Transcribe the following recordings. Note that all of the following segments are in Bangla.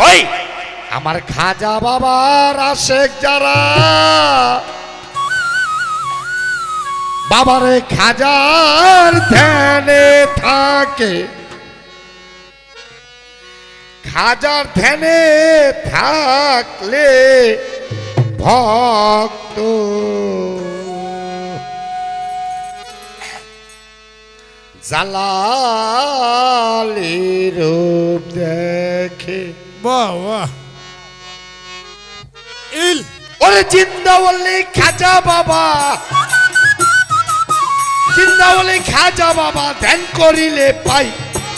ওই! আমার খাজা বাবার আশেক যারা, বাবারে খাজার ধ্যানে থাকে। খাজার ধ্যানে থাকলে ভক্ত জালালি রূপ দেখে। বাহ বাহ ইল। ওরে জিন্দাওয়ালি খাজা বাবা। জিন্দাওয়ালি খাজা বাবা, ধ্যান করিলে পাই।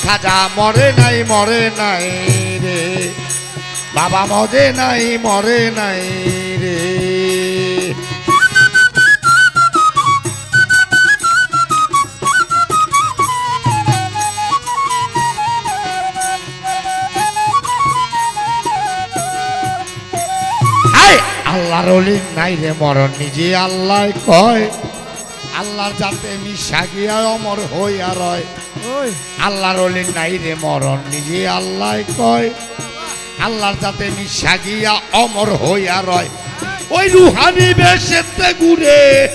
খাজা মরে নাই মরে নাই রে। বাবা মরে নাই মরে নাই আল্লাহর নাই রে মরণ নিজে আল্লাহ কয় আল্লাহর যাতে মিশা গিয়া অমর হইয়া রয়। ওই। আল্লাহর অলি নাই রে মরণ নিজে আল্লাহ কয় আল্লাহর যাতে মিশা গিয়া অমর হইয়া রয়। ওই রুহানি বেশেতে ঘুরে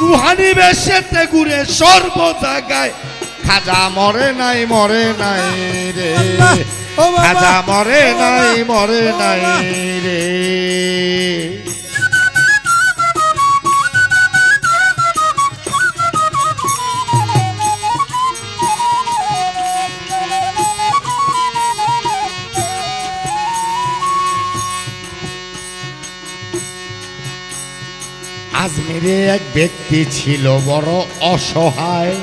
রুহানি বেশেতে ঘুরে সর্ব জায়গায় খাজা মরে নাই মরে নাই রে। খাজা মরে নাই মরে নাই রে। আজমিরে এক ব্যক্তি ছিল বড় অসহায়।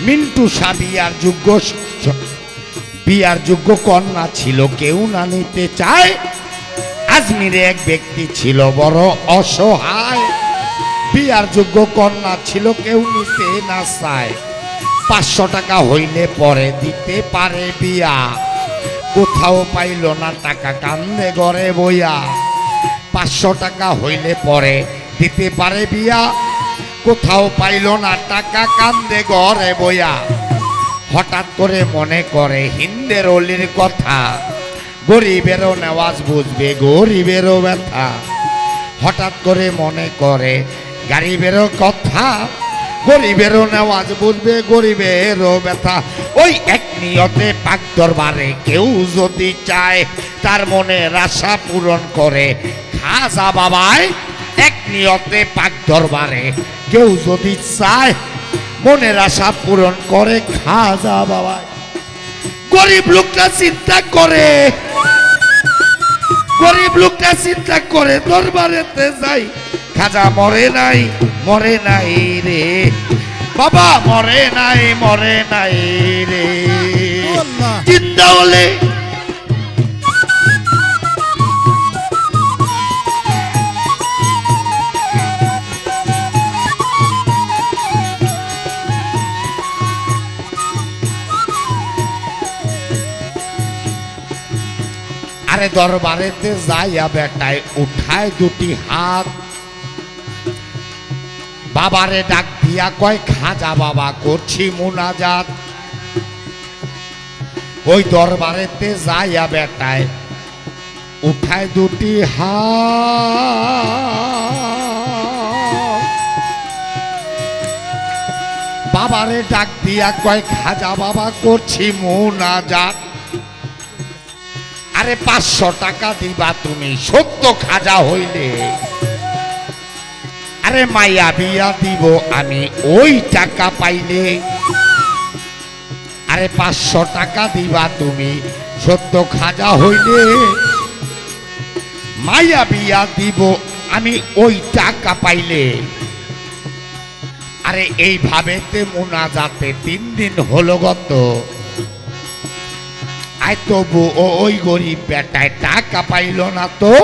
মিন্টু সাবিয়ার যোগ্য বিয়ার যোগ্য কন্যা ছিল, কেউ না নিতে চায়। আজমিরে এক ব্যক্তি ছিল বড় অসহায়। বিয়ার যোগ্য কন্যা ছিল, কেউ নিতে না চায়। পাঁচশো টাকা হইলে পরে দিতে পারে বিয়া। কোথাও পাইল না টাকা, কান্দে ঘরে বইয়া। পাঁচশো টাকা হইলে পরে দিতে পারে বিয়া। কোথাও পাইল না, টাকা কান্দে ঘরে বইয়া। হঠাৎ করে মনে করে, হিন্দের অলির কথা, গরিবেরও নেওয়াজ বুঝবে, গরিবেরও ব্যথা। হঠাৎ করে মনে করে, গরিবেরও কথা, গরিবেরও নেওয়াজ বুঝবে, গরিবেরও ব্যথা। ওই এক নিয়তে পাক দরবারে কেউ যদি চায়, তার মনে আশা পূরণ করে, খাজা বাবায় এক নিয়তে পাক দরবারে কেউ যদি চায় মনের আশা পূরণ করে খাজা বাবায় গরিব লোকটা চিন্তা করে গরিব লোকটা চিন্তা করে দরবারেতে যাই খাজা মরে নাই মরে নাই রে। বাবা মরে নাই মরে নাই রে। চিন্তা হলে দরবারেতে যাইয়া বেটায় উঠায় দুটি হাত। বাবারে ডাক দিয়া কয়, খাজা বাবা, করছি মুনাজাত। ওই দরবারেতে যাইয়া বেটায় উঠায় দুটি হাত। বাবারে ডাক দিয়া কয়, খাজা বাবা, করছি মুনাজাত। আরে পাঁচশো টাকা দিবা তুমি, সত্য খাজা হইলে। আরে মাইয়া বিয়া দিব আমি, ওই টাকা পাইলে। আরে পাঁচশো টাকা দিবা তুমি, সত্য খাজা হইলে। মাইয়া বিয়া দিব আমি, ওই টাকা পাইলে। আরে এইভাবেতে মোনা যাতে তিন দিন হলো গত। আয় তবু ওই গরিব বেটায় টাকা পাইল না তো?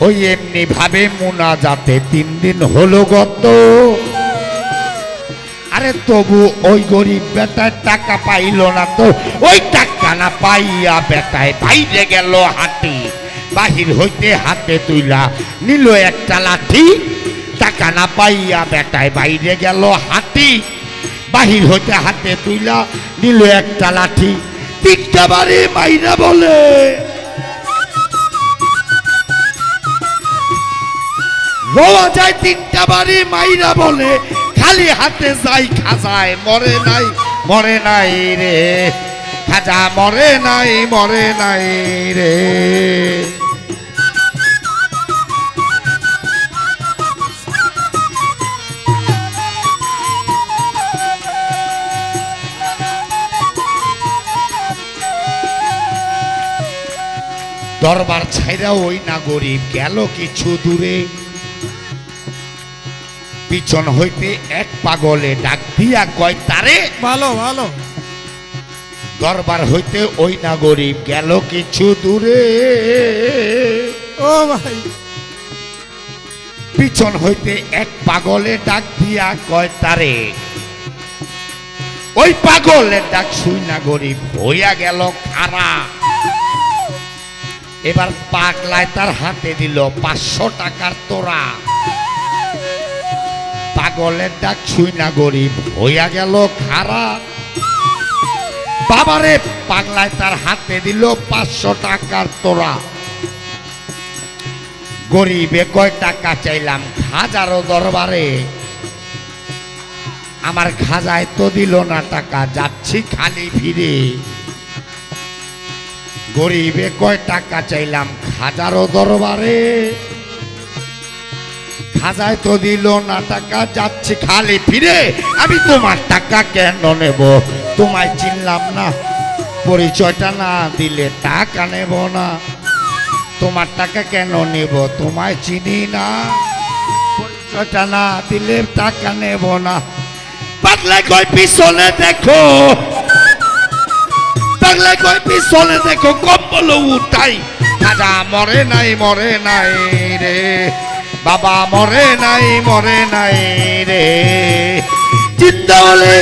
ওই এমনি ভাবে মোনা যাতে তিন দিন হলো গত। আরে তবু ওই গরিব বেটায় টাকা পাইল না তো? ওই টাকা না পাইয়া বেটায় বাইরে গেল হাতি বাহির হইতে হাতে তুইলা নিল একটা লাঠি। টাকা না পাইয়া বেটায় বাইরে গেল হাতি বাহির হইতে হাতে তুইলা নিল একটা লাঠি, তিনটা বারে মাইরা বলে। রোয়া যায় তিনটা বারে মাইরা বলে, খালি হাতে যাই খাজায়, মরে নাই মরে নাই রে। খাজা মরে নাই মরে নাই রে। দরবার ছাইরা ওই না গরিব গেল কিছু দূরে। পিছন হইতে এক পাগলে ডাক দিয়া কয় তারে? ভালো ভালো। দরবার হইতে ওই না গরিব গেল কিছু দূরে। ও ভাই। পিছন হইতে এক পাগলে ডাক দিয়া কয় তারে? ওই পাগলের ডাক শুই না গরিব হইয়া গেল খারা এবার পাগলায় তার হাতে দিল পাঁচশো টাকার তোরা পাগলের ডাক শুই না গরিব, হইয়া গেল খারা। বাবারে, পাগলায় তার হাতে দিল পাঁচশো টাকার তোরা গরিবে কয় টাকা চাইলাম হাজারো দরবারে। আমার খাজায় তো দিল না টাকা, যাচ্ছি খালি ফিরে গরিবে কয় টাকা চাইলাম? হাজারো দরবারে। খাজায় তো দিল না টাকা, যাচ্ছি খালি ফিরে। আমি তোমার টাকা কেন নেব? তোমায় চিনলাম না। পরিচয়টা না দিলে টাকা নেব না। তোমার টাকা কেন নেব? তোমায় চিনি না। পরিচয়টা না দিলে টাকা নেব না। পাগলা কয় পিছনে দেখো। পাগলা কয় পিছনে দেখো কম্বল উঠাই। খাজা মরে নাই মরে নাই রে। বাবা, মরে নাই মরে নাই রে। চিন্তা হলে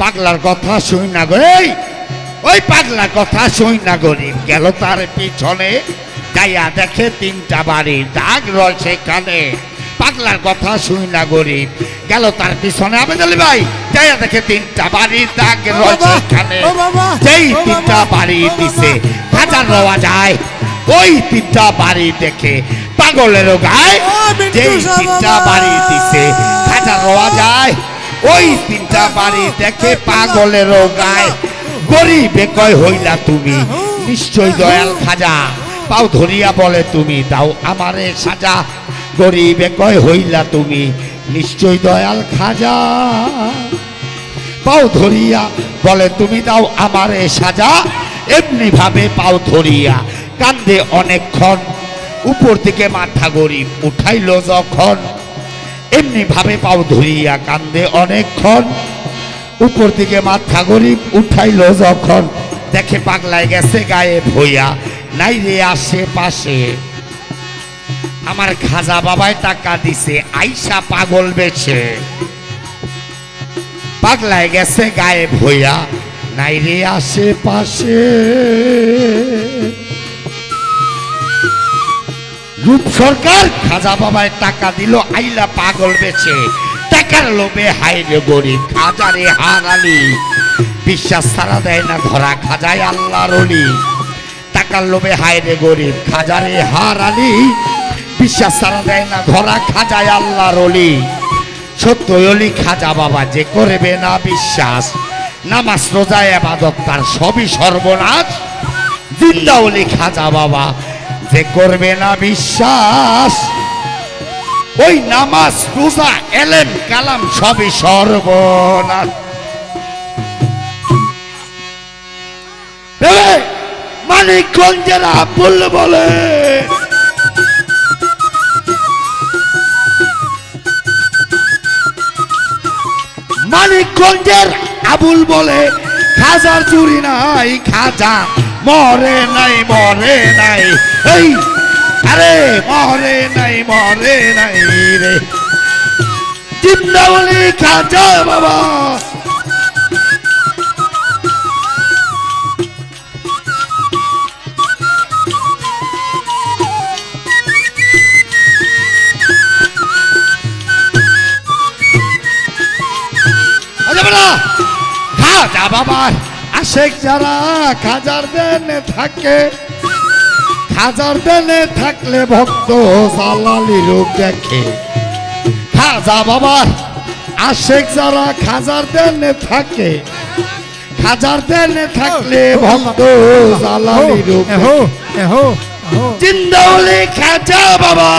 পাগলার কথা শুই না গো এই। ওই পাগলার কথা শুই না গরিব গেল তার পিছনে। যাইয়া দেখে তিনটা বাড়ি দাগ রয় সেখানে। পাগলার কথা শুই না গরিব গেল তার পিছনে। আবেদলি ভাই যাইয়া দেখে তিনটা বাড়ি দাগ ও রয় সেখানে। যেই তিনটা বাড়ি দিছে হাজার রওয়া যায়। ওই তিনটা বাড়ি দেখে পাগলেরও গায় যেই তিনটা বাড়ি দিছে হাজার রওয়া যায়। ওই তিনটা বাড়ি দেখে পাগলেরও গায়। গরিবে কয়, হইলা তুমি, নিশ্চয় দয়াল খাজা। পাও ধরিয়া বলে তুমি, দাও আমারে সাজা। গরিবে কয়, হইলা তুমি, নিশ্চয় দয়াল খাজা। পাও ধরিয়া বলে তুমি, দাও আমারে সাজা। এমনি ভাবে পাও ধরিয়া, কান্দে অনেকক্ষণ। উপর থেকে মাথা গরিব, উঠাইল যখন এমনি ভাবে পাও ধরিয়া কান্দে অনেকক্ষণ। উপর থেকে মাথা গরিব উঠাইল যখন। দেখে পাগলায় গেছে গায়ে ভইয়া নাই রে আশেপাশে আমার খাজা বাবায় টাকা দিছে, আইসা পাগল বেছে। পাগলায় গেছে গায়ে ভইয়া নাই রে আশেপাশে রূপ সরকার খাজা বাবায় টাকা দিল, আইলা পাগল বেছে। টাকার লোভে হাইরে গরিব খাজারে হারালি বিশ্বাস ছাড়া দেয় না ধরা খাজায় আল্লাহর অলি। টাকার লোভে হাইরে গরিব খাজারে হারালি বিশ্বাস ছাড়া দেয় না ধরা খাজায় আল্লাহর অলি। সত্য অলি খাজা বাবা, যে করবে না বিশ্বাস। নামাজ, রোজা এবাদত তার সবই সর্বনাশ। জিন্দা অলি খাজা বাবা। যে করবে না বিশ্বাস, ওই নামাজ, রোজা, এলেম, কালাম সবই সর্বনাশ। মানিকগঞ্জের আবুল বলে, মানিকগঞ্জের আবুল বলে, খাজার চুরি নাই, খাজা মরে নাই মরে নাই। এই! আরে! মরে নাই মরে নাই রে। জিন্দাবলি খাজা বাবা! খাজা আশেক যারা খাজার দেনে থাকে খাজার দেনে থাকলে ভক্ত জালালি রূপ দেখে। খাজা বাবা আশেক যারা খাজার দেনে থাকে খাজার দেনে থাকলে ভক্ত জালালি রূপ এহো এহো এহো। জিন্দাওয়ালি খাজা বাবা।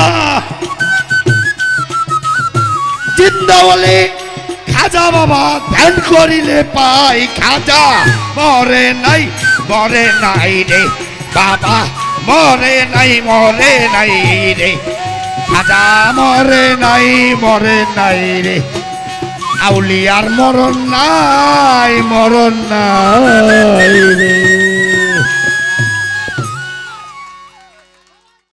জিন্দাওয়ালি খাজা বাবা ধ্যান করিলে পাই খাজা। মরে নাই মরে নাই রে বাবা। মরে নাই মরে নাই রে। আজা মরে নাই মরে নাই রে। আউলিয়ার মরণ নাই মরণ নাই রে।